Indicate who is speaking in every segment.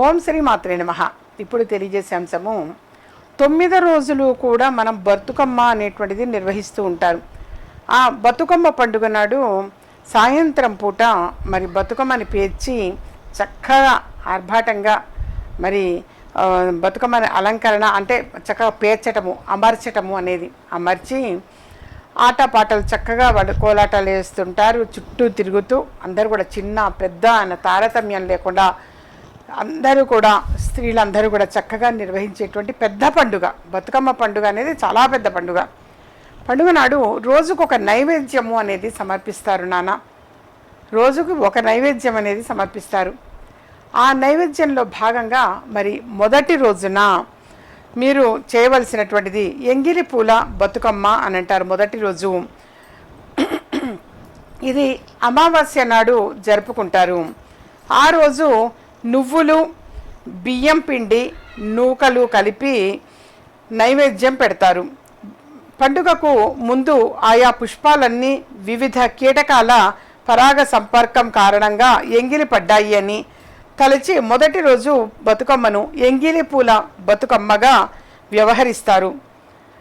Speaker 1: ఓం శ్రీ మాత్రే నమ. ఇప్పుడు తెలియజేసే అంశము తొమ్మిది రోజులు కూడా మనం బతుకమ్మ అనేటువంటిది నిర్వహిస్తూ ఉంటారు. ఆ బతుకమ్మ పండుగ నాడు సాయంత్రం పూట మరి బతుకమ్మని పేర్చి చక్కగా ఆర్భాటంగా మరి బతుకమ్మని అలంకరణ అంటే చక్కగా పేర్చటము అమర్చటము అనేది అమర్చి ఆటపాటలు చక్కగా వాళ్ళు కోలాటాలు వేస్తుంటారు చుట్టూ తిరుగుతూ అందరూ కూడా చిన్న పెద్ద అన్న తారతమ్యం లేకుండా అందరూ కూడా స్త్రీలందరూ కూడా చక్కగా నిర్వహించేటువంటి పెద్ద పండుగ. బతుకమ్మ పండుగ అనేది చాలా పెద్ద పండుగ. పండుగ నాడు రోజుకు ఒక నైవేద్యము అనేది సమర్పిస్తారు నాన్న. రోజుకు ఒక నైవేద్యం అనేది సమర్పిస్తారు. ఆ నైవేద్యంలో భాగంగా మరి మొదటి రోజున మీరు చేయవలసినటువంటిది ఎంగిలి పూల బతుకమ్మ అని అంటారు మొదటి రోజు. ఇది అమావాస్య నాడు జరుపుకుంటారు. ఆ రోజు నువ్వులు బియ్యం పిండి నూకలు కలిపి నైవేద్యం పెడతారు. పండుగకు ముందు ఆయా పుష్పాలన్నీ వివిధ కీటకాల పరాగ సంపర్కం కారణంగా ఎంగిలి పడ్డాయి అని తలచి మొదటి రోజు బతుకమ్మను ఎంగిలి పూల బతుకమ్మగా వ్యవహరిస్తారు.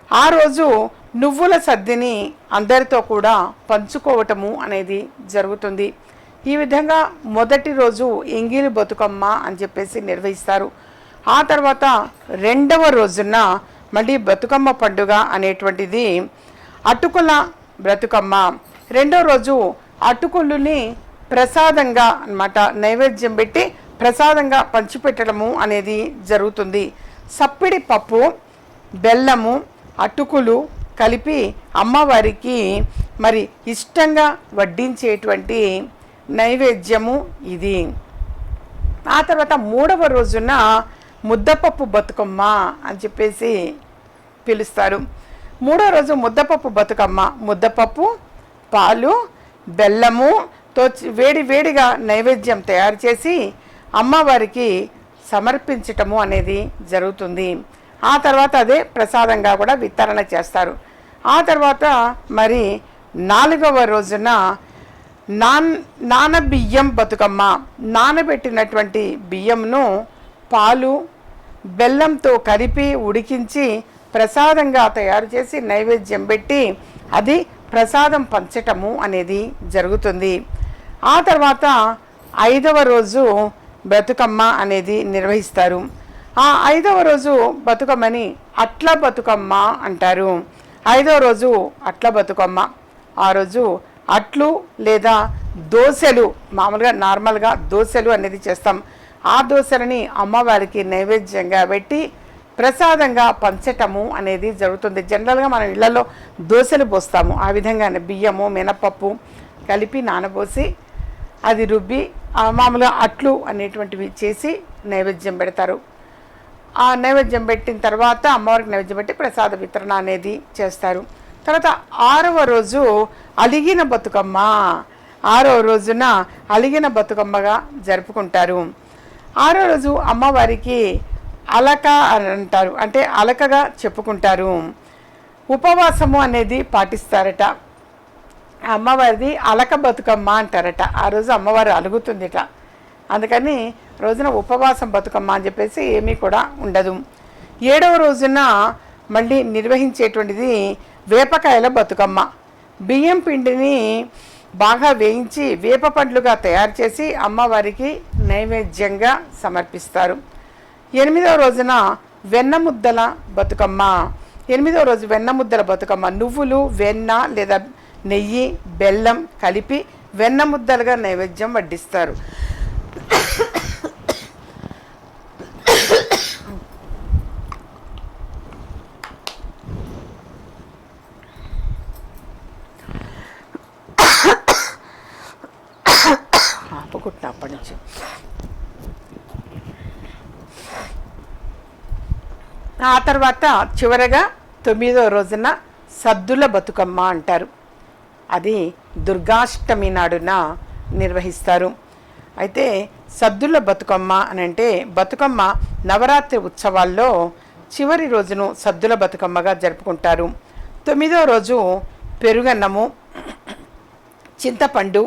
Speaker 1: ఆ రోజు నువ్వుల సద్దిని అందరితో కూడా పంచుకోవటము అనేది జరుగుతుంది. ఈ విధంగా మొదటి రోజు ఎంగిలి బతుకమ్మ అని చెప్పేసి నిర్వహిస్తారు. ఆ తర్వాత రెండవ రోజున మళ్ళీ బతుకమ్మ పండుగ అనేటువంటిది అటుకుల బ్రతుకమ్మ. రెండో రోజు అటుకులుని ప్రసాదంగా అన్నమాట నైవేద్యం పెట్టి ప్రసాదంగా పంచిపెట్టడము అనేది జరుగుతుంది. సప్పిడి పప్పు బెల్లము అటుకులు కలిపి అమ్మవారికి మరి ఇష్టంగా వడ్డించేటువంటి నైవేద్యము ఇది. ఆ తర్వాత మూడవ రోజున ముద్దపప్పు బతుకమ్మ అని చెప్పేసి పిలుస్తారు. మూడో రోజు ముద్దపప్పు బతుకమ్మ. ముద్దపప్పు పాలు బెల్లము తో వేడి వేడిగా నైవేద్యం తయారు చేసి అమ్మవారికి సమర్పించటము అనేది జరుగుతుంది. ఆ తర్వాత అదే ప్రసాదంగా కూడా వితరణ చేస్తారు. ఆ తర్వాత మరి నాలుగవ రోజున నాన్ నానబియ్యం బతుకమ్మ. నానబెట్టినటువంటి బియ్యంను పాలు బెల్లంతో కలిపి ఉడికించి ప్రసాదంగా తయారు చేసి నైవేద్యం పెట్టి అది ప్రసాదం పంచటము అనేది జరుగుతుంది. ఆ తర్వాత ఐదవ రోజు బతుకమ్మ అనేది నిర్వహిస్తారు. ఆ ఐదవ రోజు బతుకమ్మని అట్ల బతుకమ్మ అంటారు. ఐదవ రోజు అట్ల బతుకమ్మ ఆ రోజు అట్లు లేదా దోశలు మామూలుగా నార్మల్గా దోశలు అనేది చేస్తాం. ఆ దోశలని అమ్మవారికి నైవేద్యంగా పెట్టి ప్రసాదంగా పంచటము అనేది జరుగుతుంది. జనరల్గా మనం ఇళ్ళలో దోశలు పోస్తాము. ఆ విధంగానే బియ్యము మినపప్పు కలిపి నానబోసి అది రుబ్బి మామూలుగా అట్లు అనేటువంటివి చేసి నైవేద్యం పెడతారు. ఆ నైవేద్యం పెట్టిన తర్వాత అమ్మవారికి నైవేద్యం పెట్టి ప్రసాద వితరణ అనేది చేస్తారు. తర్వాత ఆరవ రోజు అలిగిన బతుకమ్మ. ఆరవ రోజున అలిగిన బతుకమ్మగా జరుపుకుంటారు. ఆరో రోజు అమ్మవారికి అలక అని అంటారు. అంటే అలకగా చెప్పుకుంటారు. ఉపవాసము అనేది పాటిస్తారట. అమ్మవారిది అలక బతుకమ్మ అంటారట. ఆ రోజు అమ్మవారు అలుగుతుందిట. అందుకని రోజున ఉపవాసం బతుకమ్మ అని చెప్పేసి ఏమీ కూడా ఉండదు. ఏడవ రోజున మళ్ళీ నిర్వహించేటువంటిది వేపకాయల బతుకమ్మ. బియ్యం పిండిని బాగా వేయించి వేప పండ్లుగా తయారు చేసి అమ్మవారికి నైవేద్యంగా సమర్పిస్తారు. ఎనిమిదవ రోజున వెన్న ముద్దల బతుకమ్మ. ఎనిమిదవ రోజు వెన్న ముద్దల బతుకమ్మ నువ్వులు వెన్న లేదా నెయ్యి బెల్లం కలిపి వెన్న ముద్దలుగా నైవేద్యం వడ్డిస్తారు. ఆపుకుంటున్నా అప్పటి నుంచి. ఆ తర్వాత చివరగా తొమ్మిదో రోజున సద్దుల బతుకమ్మ అంటారు. అది దుర్గాష్టమి నాడున నిర్వహిస్తారు. అయితే సద్దుల బతుకమ్మ అని అంటే బతుకమ్మ నవరాత్రి ఉత్సవాల్లో చివరి రోజును సద్దుల బతుకమ్మగా జరుపుకుంటారు. తొమ్మిదో రోజు పెరుగన్నము చింతపండు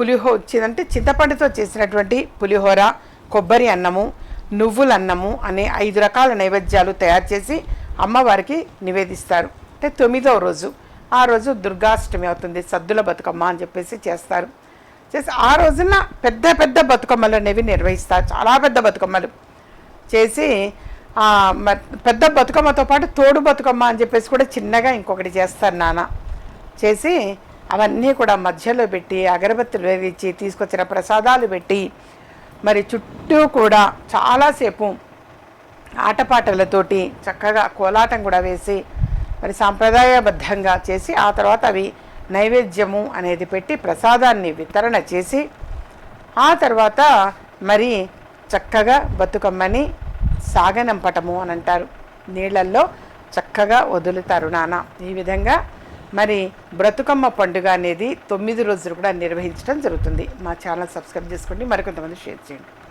Speaker 1: పులిహో చి- చింతపండుతో చేసినటువంటి పులిహోర కొబ్బరి అన్నము నువ్వులన్నము అనే ఐదు రకాల నైవేద్యాలు తయారు చేసి అమ్మవారికి నివేదిస్తారు. అంటే తొమ్మిదవ రోజు. ఆ రోజు దుర్గాష్టమి అవుతుంది. సద్దుల బతుకమ్మ అని చెప్పేసి చేస్తారు. చేసి ఆ రోజున పెద్ద పెద్ద బతుకమ్మలు అనేవి నిర్వహిస్తారు. చాలా పెద్ద బతుకమ్మలు. చేసి మ- పెద్ద బతుకమ్మతో పాటు తోడు బతుకమ్మ అని చెప్పేసి కూడా చిన్నగా ఇంకొకటి చేస్తారు నాన్న. చేసి అవన్నీ కూడా మధ్యలో పెట్టి అగరబత్తులు వెలిగించి తీసుకొచ్చిన ప్రసాదాలు పెట్టి మరి చుట్టూ కూడా చాలాసేపు ఆటపాటలతోటి చక్కగా కోలాటం కూడా వేసి మరి సాంప్రదాయబద్ధంగా చేసి ఆ తర్వాత అవి నైవేద్యము అనేది పెట్టి ప్రసాదాన్ని వితరణ చేసి ఆ తర్వాత మరి చక్కగా బతుకమ్మని సాగనంపటము అని అంటారు. నీళ్ళల్లో చక్కగా వదులుతారు నాన్న. ఈ విధంగా మరి బ్రతుకమ్మ పండుగ అనేది తొమ్మిది రోజులు కూడా నిర్వహించడం జరుగుతుంది. మా ఛానల్ సబ్స్క్రైబ్ చేసుకోండి. మరికొంతమంది షేర్ చేయండి.